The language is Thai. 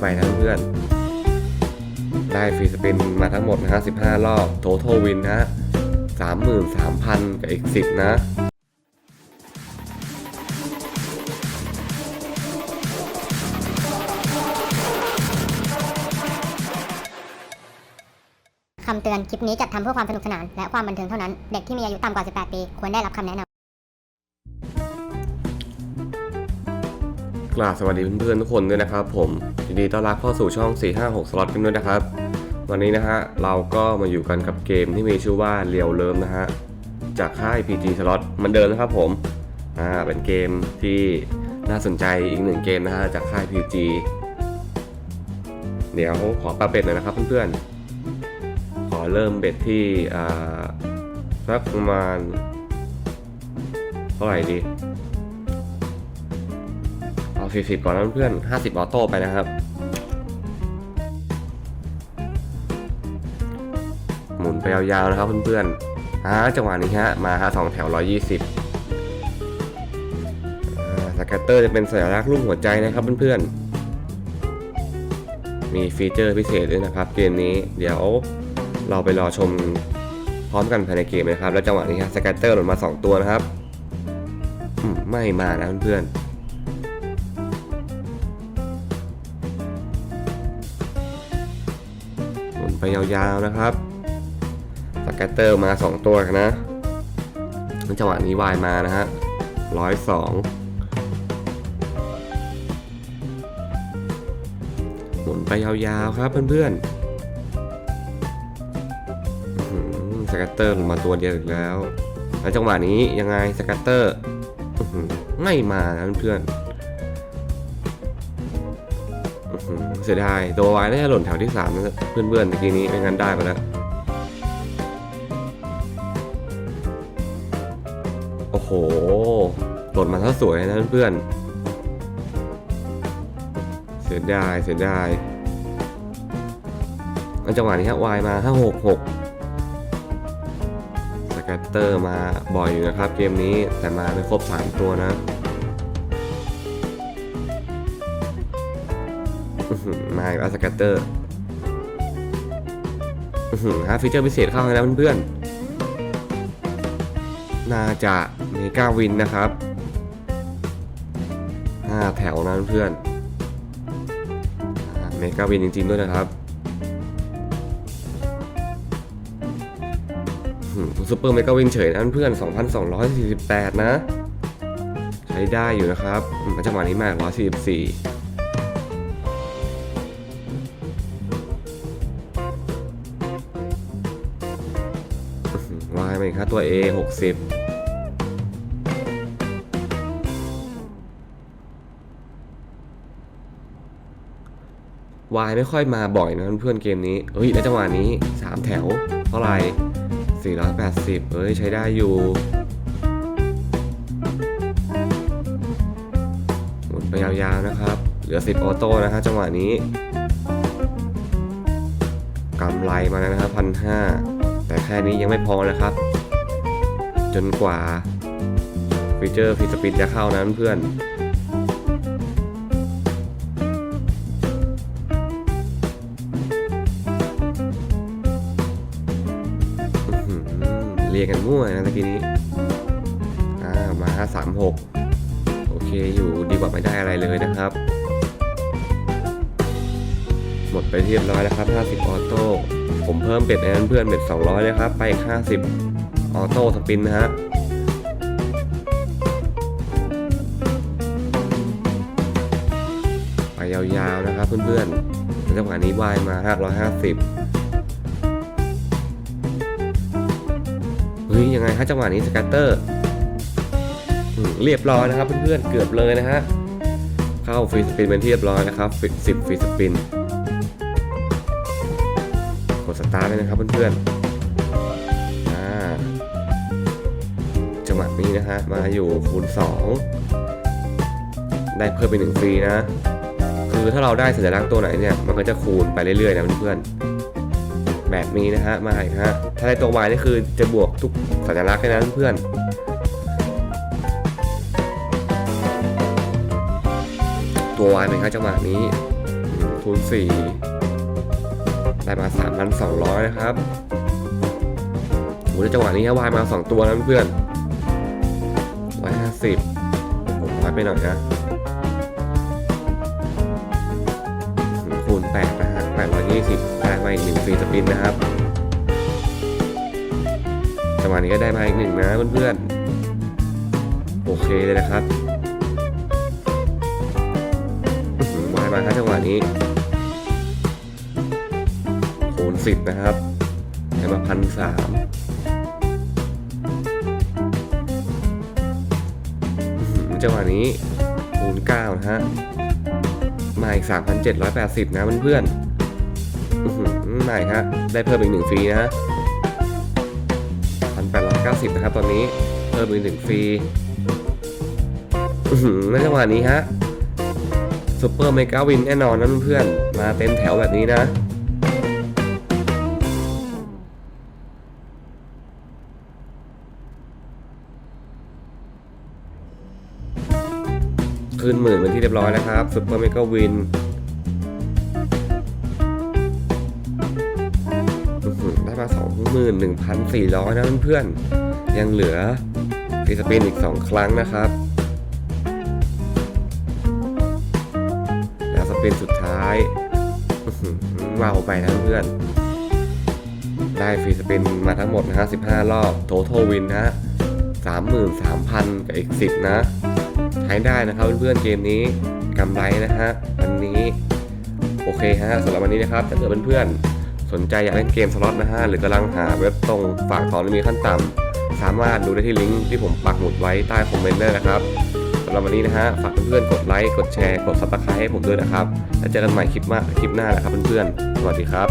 ไปนะเพื่อนได้ฟรีสปินมาทั้งหมดนะฮะ15 รอบโท t a l วินนะฮะ33,000 กับอีก 10 นะคำเตือน คลิปนี้จัดทำเพื่อความสนุกสนาน และความบันเทิงเท่านั้น เด็กที่มีอายุต่ำกว่า 18 ปี ควรได้รับคำแนะนำ กราบสวัสดีเพื่อนๆทุกคนด้วยนะครับผมยินดีต้อนรับเข้าสู่ช่อง 456 สล็อตกันด้วยนะครับ วันนี้นะฮะเราก็มาอยู่กันกับเกมที่มีชื่อว่าเรียวเลิมนะฮะจากค่าย PG Slot เหมันเดิมนะครับผมอ่าเป็นเกมที่น่าสนใจอีกหนึ่งเกมนะฮะจากค่าย PG เดี๋ยวขอปรับเบ็ดหน่อยนะครับเพื่อนๆ ขอเริ่มเบ็ดที่อ่าสักประมาณเท่าไหร่ดี 40 ก่อนนะเพื่อน50 ออโต้ไปนะครับ หมุนไปยาวๆนะครับเพื่อนๆฮะจังหวะนี้ฮะ มาฮะสองแถว 120สแกตเตอร์จะเป็นสัญลักษณ์รูปหัวใจนะครับเพื่อนๆ มีฟีเจอร์พิเศษด้วยนะครับ เกมนี้เดี๋ยวเราไปรอชมพร้อมกันภายในเกมนะครับ แล้วจังหวะนี้ฮะสแกตเตอร์หล่นมา 2 ตัวนะครับ ไม่มานะเพื่อนๆ ยาวๆนะครับสแกตเตอร์มา 2 ตัวนะจังหวะนี้วายมานะฮะร้อยสองหมุนไปยาวๆครับเพื่อนๆสแกตเตอร์ลงมาตัวเดียวอีกแล้ว แล้วจังหวะนี้ยังไงสแกตเตอร์ไม่มานะเพื่อนๆ เสียดายตัววายน่าจะหล่นแถวที่3นะเพื่อนๆตะกี้นี้ไม่งั้นได้ไปแล้วโอ้โหหล่นมาถ้าสวยนะเพื่อนๆเสียดายเสียดายแล้วจังหวะนี้ฮะวายมา566สแกตเตอร์มาบ่อยอยู่นะครับ เกมนี้แต่มาไม่ครบ 3 ตัวนะ มาอีกแล้วสแกตเตอร์ฮะฟีเจอร์พิเศษเข้าให้แล้วเพื่อนๆ น่าจะเมกาวินนะครับ5แถวนะเพื่อนเมกาวินจริงๆด้วยนะครับซูเปอร์เมกาวินเฉยนะเพื่อน2,248 นะ ใช้ได้อยู่นะครับอืมจังหวะนี้มาก144ายมาอีกครับตัว A 60วายไม่ค่อยมาบ่อยนะเพื่อนเกมนี้ เฮ้ย แล้วจังหวะนี้ 3 แถว เท่าไหร่ 480 เฮ้ย ใช้ได้อยู่ หมุนไปยาวๆนะครับ เหลือ 10 ออโต้นะฮะจังหวะนี้กำไรมาแล้วนะครับพันห้าแต่แค่นี้ยังไม่พอนะครับ จนกว่าฟีเจอร์ฟีสปินจะเข้านั้นเพื่อนเรียกกันมั่วนะตะกี้นี้อ่ามาสามหกโอเคอยู่ดีกว่าไม่ได้อะไรเลยนะครับ หมดไปเรียบร้อยแล้วครับ 50 ออโต้ผมเพิ่มเบ็ดนั้นเพื่อนเบ็ด200เลยครับ ไปอีก50 ออโต้สปินนะฮะไปยาวๆนะครับเพื่อนๆจังหวะนี้วายมา 550 เฮ้ยยังไงฮะจังหวะนี้สกัตเตอร์เรียบร้อยนะครับเพื่อนๆเกือบเลยนะฮะ เข้าฟรีสปินเป็นที่เรียบร้อยนะครับ10ฟรีสปิน กดสตาร์ทเลยนะครับเพื่อนๆ นี้นะฮะ มาอยู่คูณ2 ได้เพิ่มไปหนึ่งฟรีนะ คือถ้าเราได้สัญลักษณ์ตัวไหนเนี่ย มันก็จะคูณไปเรื่อยๆนะเพื่อนๆแบบนี้นะฮะ มาอีกฮะ ถ้าได้ตัว Y นี่คือจะบวกทุกสัญลักษณ์เลยนะเพื่อนๆตัว Y เป็นครับจังหวะนี้คูณ4ได้มา 3,200 นะครับโอ้จังหวะนี้ฮะวายมา 2 ตัวนะเพื่อน 150ผมน้อยไปหน่อยนะคูณ8นะฮะ820ได้มาอีก1ฟรีสปินนะครับจังหวะนี้ก็ได้มาอีกหนึ่งนะเพื่อนๆ โอเคเลยนะครับวายมาครับจังหวะนี้คูณสิบนะครับได้มาพันสาม จังหวะนี้คูณเก้านะฮะ มาอีกสามพันะเพื่อนๆอื้อหือมาอีกฮะ ได้เพิ่มอีกหนึ่งฟรีนะ1,890 นะครับตอนนี้ เพิ่มอีกหนึ่งฟรีในจังหวะนี้ฮะซูเปอร์เมกาวินแน่นอนนะเพื่อนๆ มาเต็มแถวแบบนี้นะ คืนหมื่นเป็นที่เรียบร้อยนะครับซูเปอร์เมกาวินได้มา 21,400 นะเพื่อนๆ ยังเหลือฟรีสปินอีก 2 ครั้งนะครับแล้วสปินสุดท้ายอื้อหือเบาไปนะเพื่อน ได้ฟรีสปินมาทั้งหมดนะฮะ15 รอบ โท t a l วินนะฮะ33,000 กับอีก 10 นะ ใช้ได้นะครับเพื่อนๆเกมนี้กำไรนะฮะวันนี้โอเคฮะสำหรับวันนี้นะครับถ้าเกิดเพื่อนๆสนใจอยากเล่นเกมสล็อตนะฮะหรือกำลังหาเว็บตรงฝากถอนมีขั้นต่ำสามารถดูได้ที่ลิงก์ที่ผมปักหมุดไว้ใต้คอมเมนต์ได้นะครับสำหรับวันนี้นะฮะฝากเพื่อนๆกดไลค์กดแชร์กดซับสไครต์ให้ผมด้วยนะครับแล้วเจอกันใหม่คลิปมาคลิปหน้านะครับเพื่อนๆสวัสดีครับ